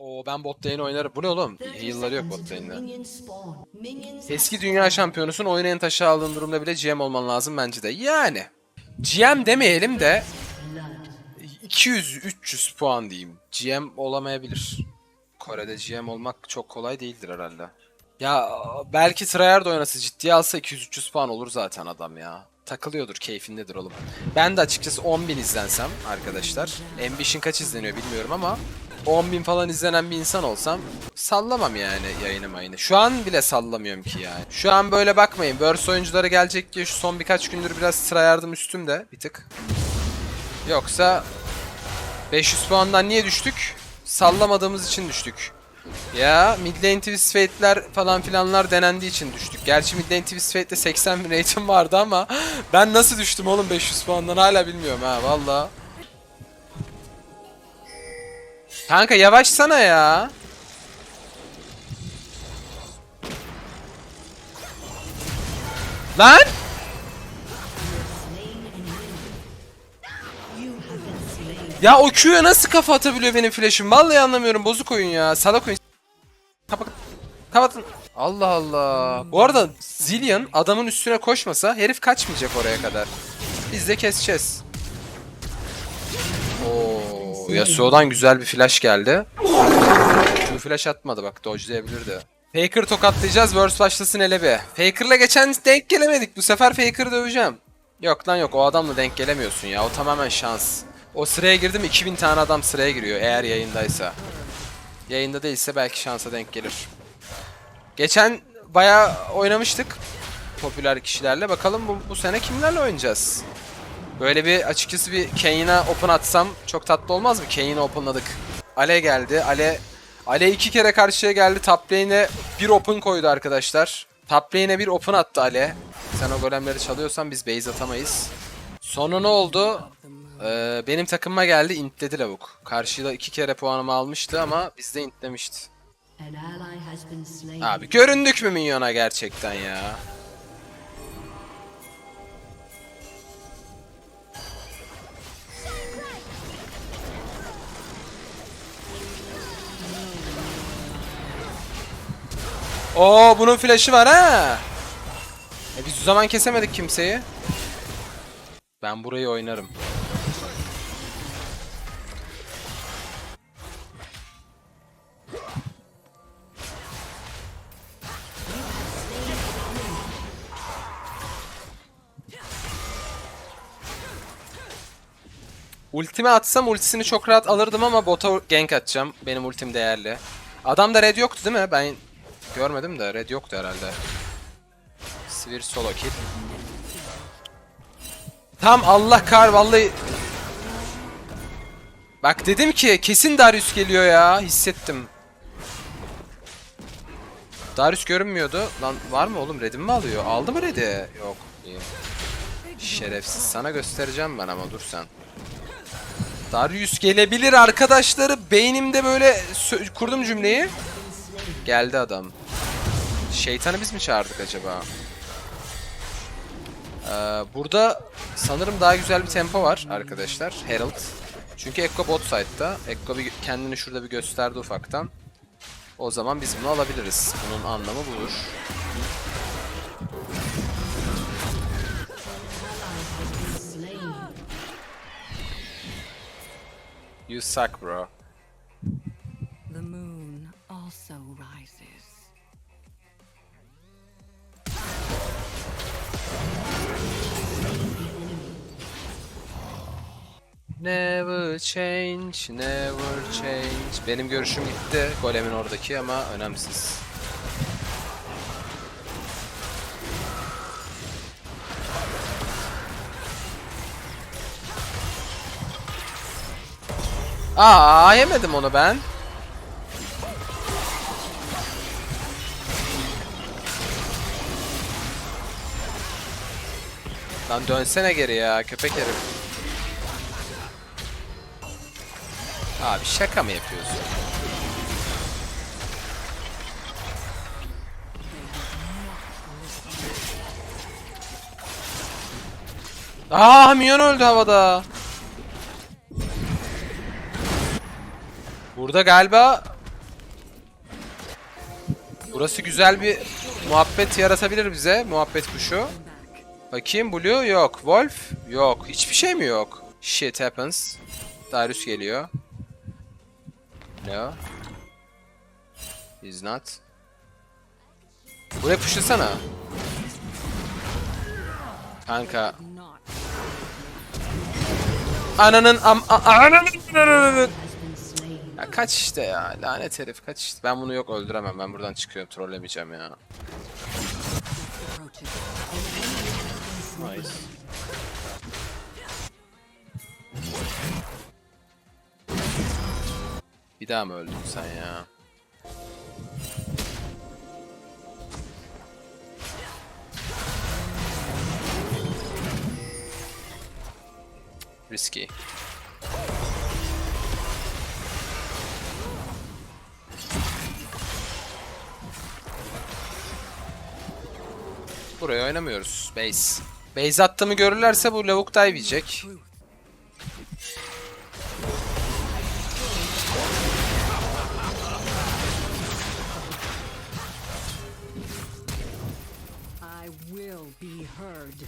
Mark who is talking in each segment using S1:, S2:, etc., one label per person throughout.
S1: Oo ben bot lane oynarım. Bu ne oğlum? Heal'ları yok bot lane'de. Eski dünya şampiyonusun oynayan taşı aldığın durumda bile GM olman lazım bence de. Yani. GM demeyelim de 200-300 puan diyeyim. GM olamayabilir. Kore'de GM olmak çok kolay değildir herhalde. Ya belki Treyarch da oynasa ciddiye alsa 200-300 puan olur zaten adam ya. Takılıyordur, keyfindedir oğlum. Ben de açıkçası 10.000 izlensem arkadaşlar. Ambition kaç izleniyor bilmiyorum ama 10.000 falan izlenen bir insan olsam sallamam yani yayını mayını. Şu an bile sallamıyorum ki yani. Şu an böyle bakmayın. Burst oyuncuları gelecek diye şu son birkaç gündür biraz sıra yardım üstümde bir tık. Yoksa 500 puandan niye düştük? Sallamadığımız için düştük. Ya mid lane twist fate'ler falan filanlar denendiği için düştük. Gerçi mid lane twist fate'de 80 bin rate'im vardı ama ben nasıl düştüm oğlum 500 puandan hala bilmiyorum ha valla. Kanka yavaşsana ya. Lan! Ya o Q'ya nasıl kafa atabiliyor benim flash'im? Vallahi anlamıyorum. Bozuk oyun ya. Salak oyun. Kapat. Kapatın. Allah Allah. Bu arada Zillion adamın üstüne koşmasa herif kaçmayacak oraya kadar. Biz de keseceğiz. Oo, Yasuo'dan güzel bir flash geldi. Bu flash atmadı bak dodge'layabilirdi. Faker tokatlayacağız. Verse başlasın hele bir. Faker'la geçen denk gelemedik. Bu sefer Faker'ı döveceğim. Yok lan yok o adamla denk gelemiyorsun ya. O tamamen şans. O sıraya girdim 2000 tane adam sıraya giriyor eğer yayındaysa. Yayında değilse belki şansa denk gelir. Geçen bayağı oynamıştık popüler kişilerle. Bakalım bu, bu sene kimlerle oynayacağız? Böyle bir açıkçası bir Kane'a open atsam çok tatlı olmaz mı? Kane'i openladık. Ale geldi. Ale Ale iki kere karşıya geldi. Top lane'e bir open koydu arkadaşlar. Top lane'e bir open attı Ale. Sen o golemleri çalıyorsan biz base atamayız. Sonra ne oldu? Ee, benim takımıma geldi intledi lavuk. Karşıda iki kere puanımı almıştı ama bizde intlemişti. Abi göründük mü minyona gerçekten ya? Oo bunun flash'ı var ha. E biz o zaman kesemedik kimseyi. Ben burayı oynarım. Ultimi atsam ultisini çok rahat alırdım ama bota gank atacağım. Benim ultim değerli. Adamda red yoktu değil mi? Ben görmedim de red yoktu herhalde. Sivir solo kill. Tam Allah kar vallahi. Bak dedim ki kesin Darius geliyor ya. Hissettim. Darius görünmüyordu. Lan var mı oğlum? Red'imi mi alıyor? Aldı mı red'i? Yok. iyi. Şerefsiz. Sana göstereceğim ben ama dur sen. Darius gelebilir arkadaşları. Beynimde böyle kurdum cümleyi. Geldi adam. Şeytanı biz mi çağırdık acaba? Ee, burada sanırım daha güzel bir tempo var arkadaşlar. Herald. Çünkü Ekko bot side'da. Ekko bir kendini şurada bir gösterdi ufaktan. O zaman biz bunu alabiliriz. Bunun anlamı budur. You suck bro. Change, never change. Benim görüşüm gitti. Golem'in oradaki ama önemsiz. Aa yemedim onu ben. Lan dönsene geri ya köpek herif. Abi şaka mı yapıyorsun? Aa minyon öldü havada. Burada galiba Burası güzel bir muhabbet yaratabilir bize. Muhabbet kuşu. Bakayım Blue yok. Wolf yok. Hiçbir şey mi yok? Shit happens. Darius geliyor. No. He's not. Buraya pushlasana. Kanka. Ananın am ananın ananın. Ya kaç işte ya. Lanet herif kaç işte. Ben bunu yok öldüremem. Ben buradan çıkıyorum. Trollemeyeceğim ya. Nice. Bir daha mı öldün sen ya? Risky. Buraya oynamıyoruz. Base. Base attığımı görürlerse bu lavuk dive yiyecek.
S2: Be heard.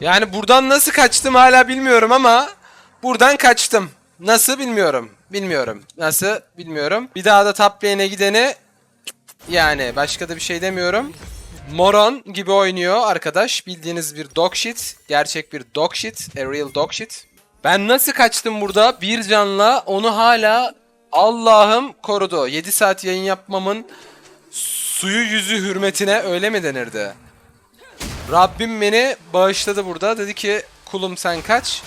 S1: Yani buradan nasıl kaçtım hala bilmiyorum ama buradan kaçtım. Nasıl bilmiyorum. Bilmiyorum. Nasıl bilmiyorum. Bir daha da top lane'e gideni yani başka da bir şey demiyorum. Moron gibi oynuyor arkadaş. Bildiğiniz bir dog shit. Gerçek bir dog shit. A real dog shit. Ben nasıl kaçtım burada? Bir canla onu hala Allah'ım korudu. 7 saat yayın yapmamın suyu yüzü hürmetine öyle mi denirdi? Rabbim beni bağışladı burada. Dedi ki kulum sen kaç.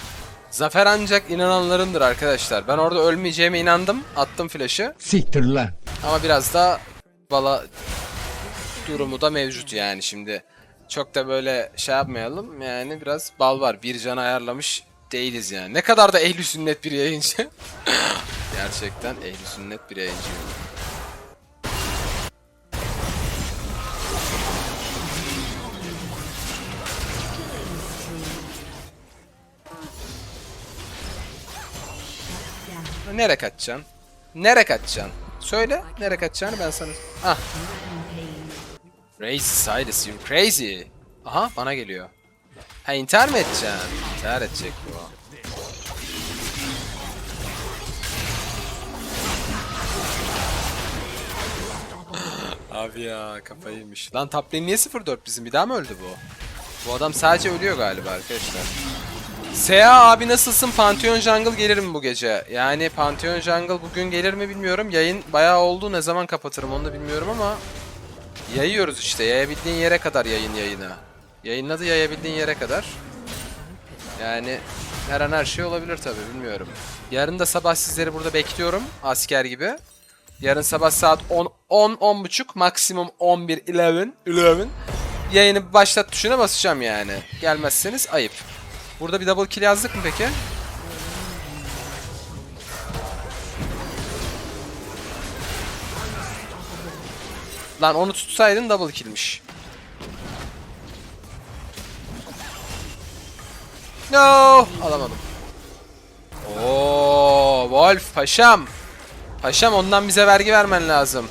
S1: Zafer ancak inananlarındır arkadaşlar. Ben orada ölmeyeceğime inandım. Attım flash'ı.
S3: Siktir lan.
S1: Ama biraz da bala durumu da mevcut yani şimdi. Çok da böyle şey yapmayalım. Yani biraz bal var. Bir can ayarlamış değiliz yani. Ne kadar da ehli sünnet bir yayıncı. Gerçekten ehli sünnet bir yayıncı. Nereye kaçacaksın? Nereye kaçacaksın? Söyle nereye kaçacağını ben sana... Ah. Crazy Silas, you crazy. Aha bana geliyor. Ha intihar mı edeceksin? İntihar edecek bu. Abi ya kafayı yemiş. Lan top niye 0-4 bizim? Bir daha mı öldü bu? Bu adam sadece ölüyor galiba arkadaşlar. Sea abi nasılsın? Pantheon Jungle gelir mi bu gece? Yani Pantheon Jungle bugün gelir mi bilmiyorum. Yayın bayağı oldu. Ne zaman kapatırım onu da bilmiyorum ama yayıyoruz işte. Yayabildiğin yere kadar yayın yayını. Yayınladı yayabildiğin yere kadar. Yani her an her şey olabilir tabii bilmiyorum. Yarın da sabah sizleri burada bekliyorum asker gibi. Yarın sabah saat 10 10 10 buçuk maksimum 11 11 11 yayını başlat tuşuna basacağım yani. Gelmezseniz ayıp. Burada bir double kill yazdık mı peki? Lan onu tutsaydın double killmiş. No! Alamadım. Oo, Wolf paşam. Paşam ondan bize vergi vermen lazım.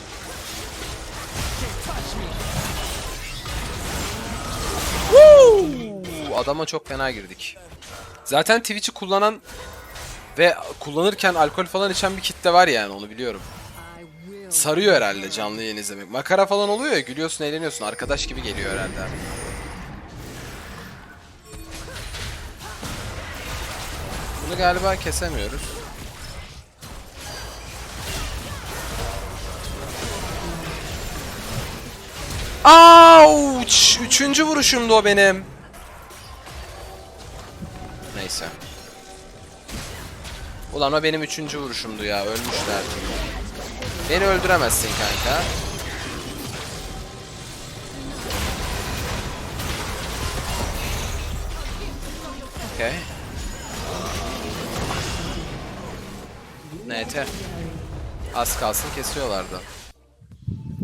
S1: Woo! Adama çok fena girdik. Zaten Twitch'i kullanan ve kullanırken alkol falan içen bir kitle var yani onu biliyorum. Sarıyor herhalde canlı yayın izlemek. Makara falan oluyor ya gülüyorsun eğleniyorsun. Arkadaş gibi geliyor herhalde. Bunu galiba kesemiyoruz. Ouch! Üçüncü vuruşumdu o benim. Neyse. Ulan o benim üçüncü vuruşumdu ya. Ölmüşler. Beni öldüremezsin kanka. Okay. NT. Az kalsın kesiyorlardı.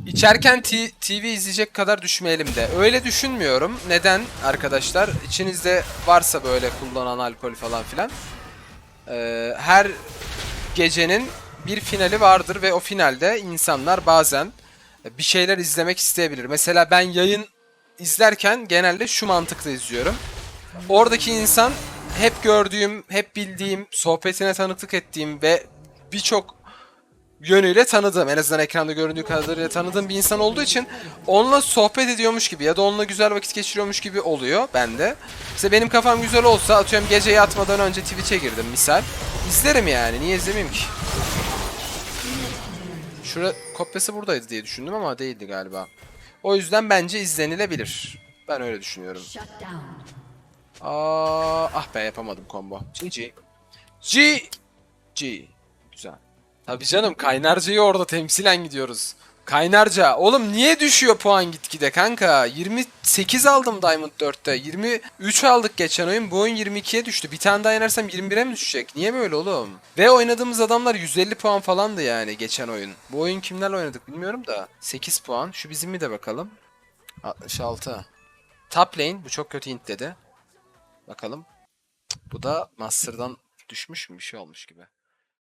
S1: İçerken TV izleyecek kadar düşmeyelim de. Öyle düşünmüyorum. Neden arkadaşlar? İçinizde varsa böyle kullanan alkol falan filan. Ee, her gecenin bir finali vardır ve o finalde insanlar bazen bir şeyler izlemek isteyebilir. Mesela ben yayın izlerken genelde şu mantıkla izliyorum. Oradaki insan hep gördüğüm, hep bildiğim, sohbetine tanıklık ettiğim ve birçok yönüyle tanıdığım, en azından ekranda göründüğü kadarıyla tanıdığım bir insan olduğu için onunla sohbet ediyormuş gibi ya da onunla güzel vakit geçiriyormuş gibi oluyor bende. İşte benim kafam güzel olsa atıyorum gece yatmadan önce Twitch'e girdim misal. İzlerim yani. Niye izlemeyeyim ki? Şura kopyası buradaydı diye düşündüm ama değildi galiba. O yüzden bence izlenilebilir. Ben öyle düşünüyorum. Aa, ah be yapamadım combo. GG. G. G. Güzel. Tabii canım Kaynarca'yı orada temsilen gidiyoruz. Kaynarca. Oğlum niye düşüyor puan gitgide kanka? 28 aldım Diamond 4'te. 23 aldık geçen oyun. Bu oyun 22'ye düştü. Bir tane daha yenersem 21'e mi düşecek? Niye böyle oğlum? Ve oynadığımız adamlar 150 puan falandı yani geçen oyun. Bu oyun kimlerle oynadık bilmiyorum da. 8 puan. Şu bizim mi de bakalım. 66. Top lane. Bu çok kötü int dedi. Bakalım. Bu da Master'dan düşmüş mü? Bir şey olmuş gibi.